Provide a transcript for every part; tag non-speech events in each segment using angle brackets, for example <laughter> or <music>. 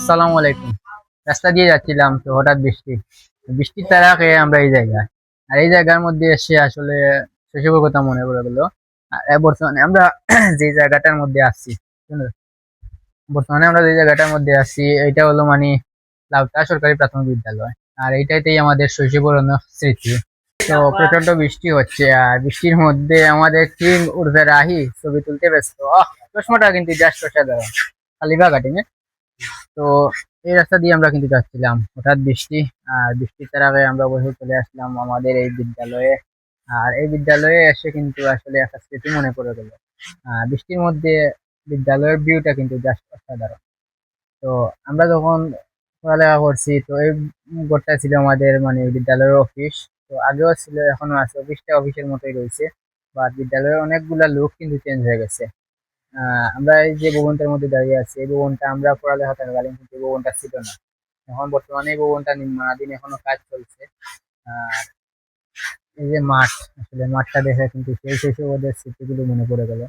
আসসালামু আলাইকুম। রাস্তা দিয়ে যাচ্ছিলাম তো হঠাৎ বৃষ্টি। বৃষ্টির তারা খেয়ে আমরা এই জায়গায়। আর এই জায়গার মধ্যে এসে আসলে শৈশবের কথা মনে পড়ে গেলো। আর <clears throat> বর্তমানে আমরা যে জায়গাটার মধ্যে আসছি বর্তমানে আমরা যে জায়গাটার মধ্যে আসছি এটা হলো মানে লাউটা সরকারি প্রাথমিক বিদ্যালয়। আর এইটাতেই আমাদের শৈশবের স্মৃতি। তো প্রচণ্ড বৃষ্টি হচ্ছে, আর বৃষ্টির মধ্যে আমাদের টিম উর্ফে রাহি ছবি তুলতে ব্যস্ত। চশমাটা কিন্তু জাস্ট অসাধারণ। কালিবা কাটিং তো এই রাস্তা দিয়ে আমরা কিন্তু যাচ্ছিলাম। হঠাৎ বৃষ্টি, আর বৃষ্টির তার আগে আমরা বসে চলে আসলাম আমাদের এই বিদ্যালয়ে। আর এই বিদ্যালয়ে এসে কিন্তু আসলে একটা স্মৃতি মনে পড়ে গেল। বৃষ্টির মধ্যে বিদ্যালয়ের ভিউটা কিন্তু জাস্ট অসাধারণ। তো আমরা যখন পড়ালেখা করছি, তো এই ঘরটা ছিল আমাদের মানে বিদ্যালয়ের অফিস তো আগেও ছিল, এখনও আছে। অফিসটা অফিসের মতোই রয়েছে। বা বিদ্যালয়ের অনেকগুলা লোক কিন্তু চেঞ্জ হয়ে গেছে। আমরা এই যে ভবনটার মধ্যে দাঁড়িয়ে আছি, এই ভবনটা আমরা পড়ালেখা থাকাকালীন কিন্তু এই ভবনটা ছিল না। এখন বর্তমানে এই ভবনটা নির্মাণাধীন এখনও কাজ চলছে। আর এই যে মাঠ, আসলে মাঠটা দেখে কিন্তু সেই শৈশবের স্মৃতিগুলো মনে পড়ে গেল।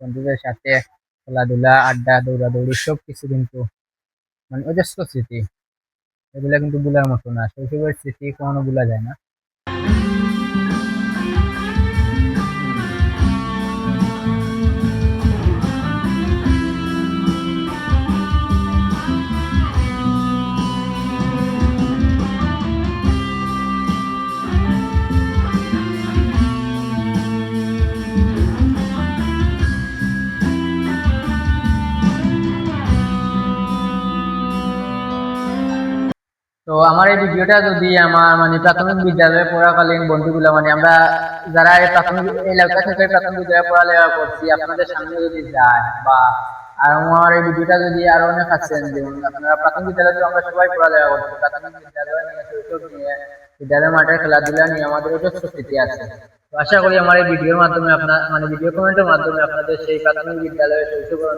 বন্ধুদের সাথে খেলাধুলা, আড্ডা, দৌড়াদৌড়ি সব কিছু কিন্তু মানে অজস্র স্মৃতি। এগুলা কিন্তু ভুলার মতো না। শৈশবের স্মৃতি কখনো ভুলা যায় না। তো আমার এই ভিডিওটা যদি আমার মানে প্রাথমিক বিদ্যালয়ে পড়াকালীন বন্ধুগুলো মানে আমরা যারা এই প্রাথমিক এলাকা থেকে প্রাথমিক বিদ্যালয়ে পড়ালেখা করছি, আপনাদের সামনে যদি যায় বা আর আমার এই ভিডিওটা যদি আরও অনেক আছেন যেমন আপনারা প্রাথমিক বিদ্যালয়ে আমরা সবাই পড়ালেখা করছি, প্রাথমিক বিদ্যালয় নিয়ে শৈশব নিয়ে, বিদ্যালয় মাঠের খেলাধুলা নিয়ে আমাদের যথেষ্ট স্মৃতি আছে। তো আশা করি আমার এই ভিডিওর মাধ্যমে আপনার মানে ভিডিও কমেন্টের মাধ্যমে আপনাদের সেই প্রাথমিক বিদ্যালয়ের শৈশবের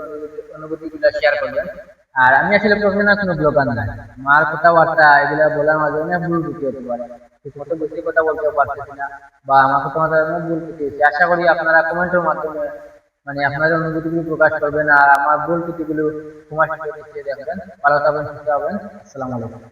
অনুভূতিগুলো শেয়ার করবেন। আর আমি আসলে প্রফেশনাল কোনো ব্লগার না। মার কথাবার্তা, এগুলো বলার মাঝে অনেক ভুল ত্রুটি হতে পারে। ঠিক মতো বেশি কথা বলতে পারতেছি না বা আমার কথা মাথায় অনেক ভুল ত্রুটি হচ্ছে আশা করি আপনারা কমেন্টের মাধ্যমে মানে আপনাদের অনুভূতিগুলো প্রকাশ করবেন। আর আমার ভুল ত্রুটিগুলো তোমার সাথে দেখবেন। ভালো থাকবেন, সুস্থ হবেন আসসালামু আলাইকুম।